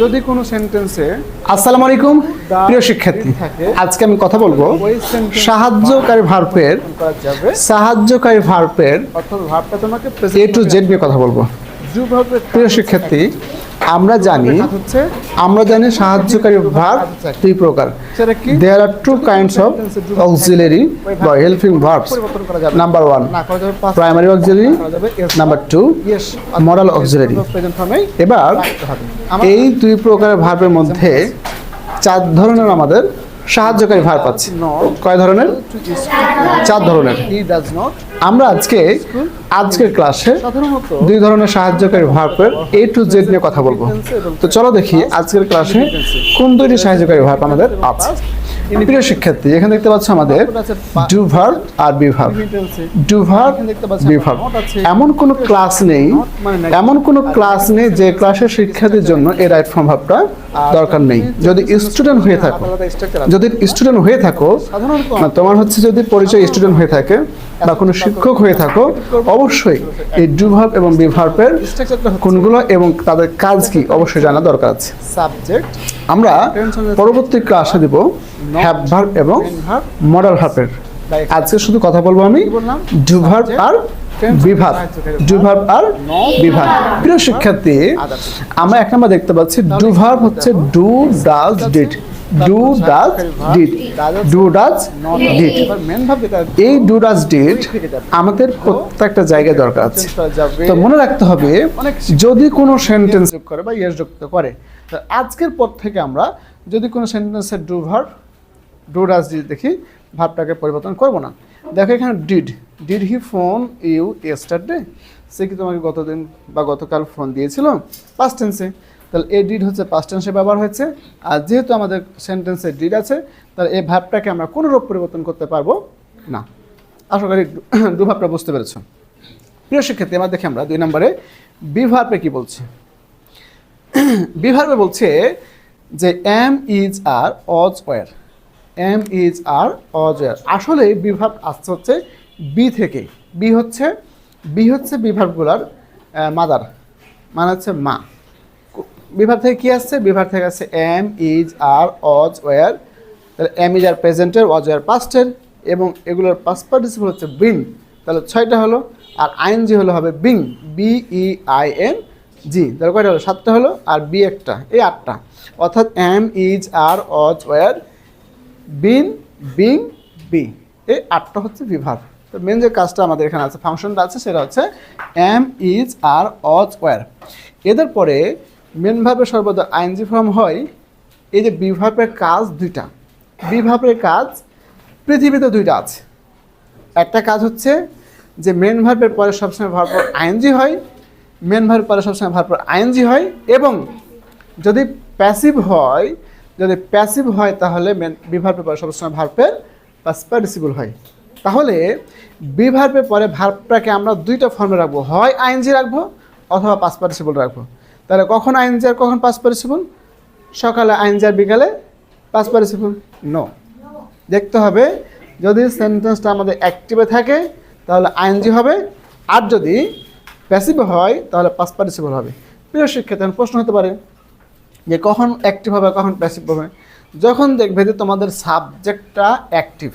যদি কোনো সেন্টেন্সে আসসালামু আলাইকুম প্রিয় শিক্ষার্থী থাকে। আজকে আমি কথা বলব সাহায্যকারী ভার্বের সাহায্যকারী ভার্বের অর্থাৎ ভাবটা তোমাকে এ টু জেড নিয়ে কথা বলব প্রিয় শিক্ষার্থী আমরা জানি আমরা জানি সাহায্যকারী ভার্ব দুই প্রকার। There are two kinds of auxiliary বা helping verbs number one primary auxiliary number two auxiliary। Present এবার এই দুই প্রকারের ভার্বের মধ্যে চার ধরনের আমাদের সাহায্যকারী ভার্ব আছে। কয় ধরনের? চার ধরনের। হি ডাজ নট আমরা আজকে, আজকের ক্লাসে দুই ধরনের সাহায্যকারী ভার্বের এ টু জেড নিয়ে কথা বলব। তো চলো দেখি আজকের ক্লাসে কোন দুইটি সাহায্যকারী ভার্ব আমাদের আছে। প্রিয় শিক্ষার্থী এখানে দেখতে পাচ্ছ আমাদের do verb R be verb do verb be এমন কোনো ক্লাস নেই মানে এমন কোনো ক্লাস নেই যে ক্লাসের শিক্ষার্থীর জন্য এই রাইট ফর্ম ভাবটা দরকার নেই। যদি স্টুডেন্ট হয়ে থাকো যদি স্টুডেন্ট হয়ে থাকো তোমার হচ্ছে যদি পরিচয় স্টুডেন্ট হয়ে থাকে বা কোনো শিক্ষক হয়ে থাকো অবশ্যই এই ডু ভার্ব এবং বি ভার্বের কোনগুলো এবং তাদের কাজ কি অবশ্যই জানা দরকার আছে। সাবজেক্ট আমরা পরবর্তী ক্লাসে দিব। হ্যাভ ভার্ব এবং মডাল ভার্বের আজকে শুধু কথা বলব আমি? ডু ভার্ব আর বিভাগ। ডু ভার্ব আর বিভাগ। প্রিয় শিক্ষার্থী আমরা এক নম্বর দেখতে পাচ্ছি। ডু ভার্ব হচ্ছে do does did do does did do does did এই ডু ডাজ ডিড আমাদের প্রত্যেকটা জায়গায় দরকার আছে। তো মনে রাখতে হবে যদি কোনো সেন্টেন্স যোগ করে বা ইয়েস যুক্ত করে। তো আজকের পর থেকে আমরা যদি কোনো সেন্টেন্সের do verb do does did দেখি, ভাবটাকে পরিবর্তন করব না। দেখো এখানে did did he phone you yesterday সে কি তোমাকে গতদিন বা গতকাল ফোন দিয়েছিল? পাস্ট টেন্সে তাহলে এ ডিড হচ্ছে পাস্ট টেন্সে ব্যবহার হয়েছে। আর যেহেতু আমাদের সেন্টেন্সে ডিড আছে, তাহলে এই ভাবটাকে আমরা কোনো রূপ পরিবর্তন করতে পারব না। আশা করি ডু ভাবটা বুঝতে পেরেছ। প্রিয় শিক্ষার্থী আমরা দেখি আমরা দুই নম্বরে বিভার্বে কি বলছে? বিভার্বে বলছে যে M is are was were am is are was war আসলে বিভাগ আসছে হচ্ছে বি থেকে। বি হচ্ছে বি হচ্ছে বিভাগগুলার মাদার। মানে হচ্ছে মা। বিভাগ থেকে কি আসছে? বিভাগ থেকে আসছে M is are was war. তাহলে M is R প্রেজেন্টের, Aja war পাস্টের এবং এগুলোর পাস্ট পার্টিসিপল হচ্ছে বিন। তাহলে ছয়টা হলো, আর আইন জি হলো হবে being B E I N G তাহলে কয়টা হলো? সাতটা হলো, আর বি একটা, এই আটটা। অর্থাৎ M is are was war bin, being, B. এই আটটা হচ্ছে বিভাগ। তো মেন যে কাজটা আমাদের এখানে আছে ফাংশনটা আছে, সেটা হচ্ছে M is are was war এদের পরে মেন ভাবে সর্বদা আইনজি ফর্ম হয়, এই যে বিভাবের কাজ দুইটা। বিভাবের কাজ, পৃথিবীতে দুইটা আছে। একটা কাজ হচ্ছে যে মেন ভার্বের পরে সবসময় ভার্ব আইএনজি হয় মেন ভার্বের পরে সবসময় ভার্ব আইএনজি হয়, এবং যদি প্যাসিভ হয় যদি প্যাসিভ হয় তাহলে মেন বিভার্বের পরে সবসময় ভার্বের পার্টিসিপল হয়। তাহলে বিভার্বের পরে ভার্বটাকে আমরা দুইটা ফর্মে রাখব, হয় আইএনজি রাখব অথবা পাস পার্টিসিপল রাখব। তাহলে কখন আইএনজি আর কখন পাস পার্টিসিপল সকালে আইএনজি আর বিকালে পাস পার্টিসিপল নো দেখতে হবে, যদি সেন্টেন্সটা আমাদের অ্যাক্টিভে থাকে, তাহলে আইএনজি হবে। আর যদি প্যাসিভ হয়, তাহলে পাস হবে। প্রিয় শিক্ষার্থী, প্রশ্ন হতে পারে যে কখন অ্যাক্টিভ হবে, কখন প্যাসিভ হবে। যখন দেখবে যে তোমাদের সাবজেক্টটা অ্যাক্টিভ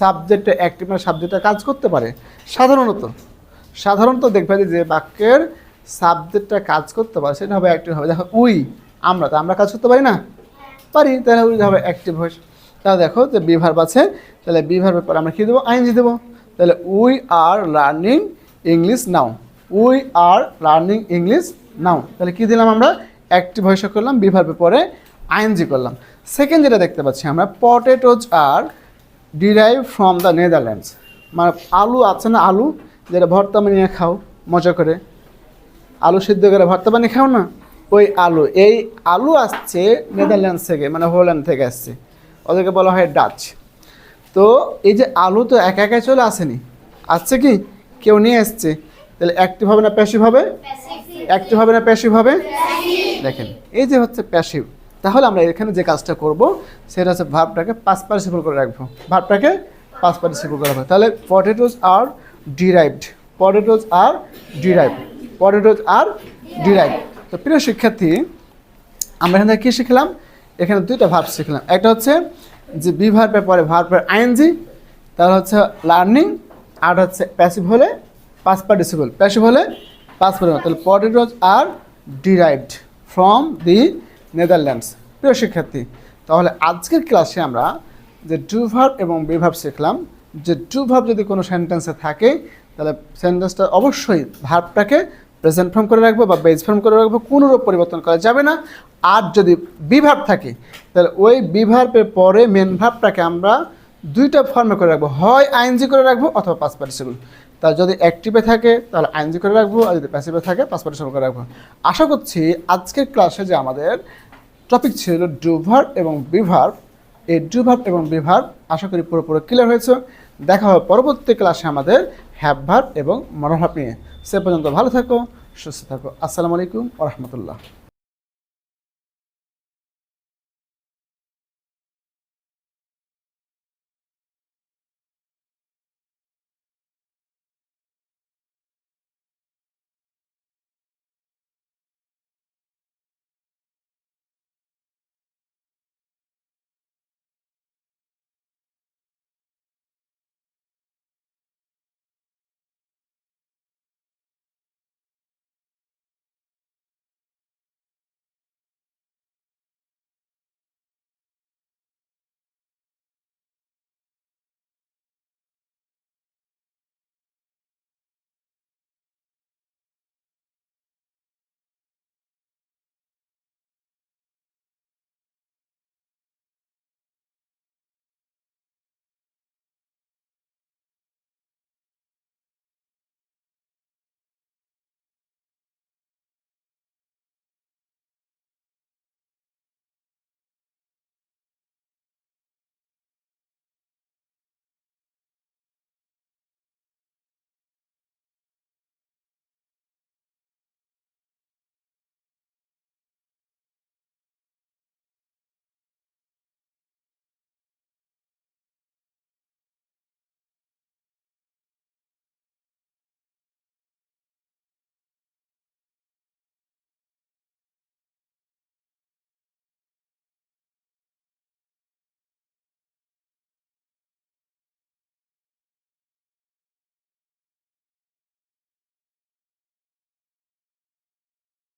সাবজেক্টটা অ্যাক্টিভ মানে সাবজেক্টটা কাজ করতে পারে, সাধারণত সাধারণত দেখবে যে বাক্যের সাবজেক্টটা কাজ করতে পারে, সেটা হবে অ্যাক্টিভ হবে। দেখো, উই, আমরা, তো আমরা কাজ করতে পারি না? পারি, তাহলে উই হবে অ্যাক্টিভ ভয়েস তাহলে দেখো যে বিভার্ব আছে, তাহলে বিভার্বের পর আমরা কী দেবো? আইনজি দেবো। তাহলে we are learning English now we are learning English now তাহলে কী দিলাম আমরা? অ্যাক্টিভ ভয়েসে করলাম বিভার্বের পরে আইনজি করলাম। সেকেন্ড যেটা দেখতে পাচ্ছি আমরা potatoes are derived from the Netherlands মানে আলু আছে না আলু, যেটা ভর্তা বানিয়ে খাও, মজা করে। আলু সিদ্ধ করে ভর্তা বানিয়ে খাও না? ওই আলু, এই আলু আসছে নেদারল্যান্ডস থেকে মানে হোল্যান্ড থেকে আসছে। ওদেরকে বলা হয় ডাচ তো এই যে আলু তো একা একাই চলে আসেনি। আসছে কি? কেউ নিয়ে এসছে। তাহলে অ্যাক্টিভ হবে না প্যাসিভ হবে? অ্যাক্টিভ হবে না প্যাসিভ হবে? দেখেন এই যে হচ্ছে প্যাসিভ তাহলে আমরা এখানে যে কাজটা করব সেটা হচ্ছে ভাবটাকে পাঁচ পার্টিসিপল করে রাখব। ভাবটাকে পাঁচ পার্টিসিপল করে রাখব। তাহলে potatoes are derived potatoes are derived potatoes are derived তো প্রিয় শিক্ষার্থী আমরা এখান থেকে কী শিখলাম? এখানে দুইটা ভার্ব শিখলাম। একটা হচ্ছে যে বি ভার্বের পরে ভার্বের আইএনজি তাহলে হচ্ছে লার্নিং আর হচ্ছে প্যাসিভ হলে পাস পার্টিসিপল প্যাসিভ হলে পাস পার্টিসিপল তাহলে potatoes are derived from the Netherlands প্রিয় শিক্ষার্থী, তাহলে আজকের ক্লাসে আমরা যে ডু ভার্ব এবং বি ভার্ব শিখলাম, যে ডু ভার্ব যদি কোনো সেন্টেন্সে থাকে, তাহলে সেন্টেন্সটা অবশ্যই ভাবটাকে প্রেজেন্ট ফর্ম করে রাখব বা বেজ ফর্ম করে রাখব, কোনোরূপ পরিবর্তন করা যাবে না। আর যদি বিভাব থাকে, তাহলে ওই বিভার্বের পরে মেন ভাবটাকে আমরা দুইটা ফর্মে করে রাখব। হয় আইনজি করে রাখব অথবা পাস পার্টিসিপল তার যদি অ্যাক্টিভে থাকে, তাহলে আইনজি করে রাখব, আর যদি প্যাসিভে থাকে পাস পার্টিসিপল করে রাখব। আশা করছি আজকের ক্লাসে যে আমাদের টপিক ছিল ডুভার এবং বিভার, এই ডুভার এবং বিভার আশা করি পুরোপুরি ক্লিয়ার হয়েছে। দেখা হবে পরবর্তী ক্লাসে আমাদের হ্যাবভার এবং মনোভাব নিয়ে। সে পর্যন্ত ভালো থাকো, সুস্থ থাকো। আসসালামু আলাইকুম রহমতুল্লাহ।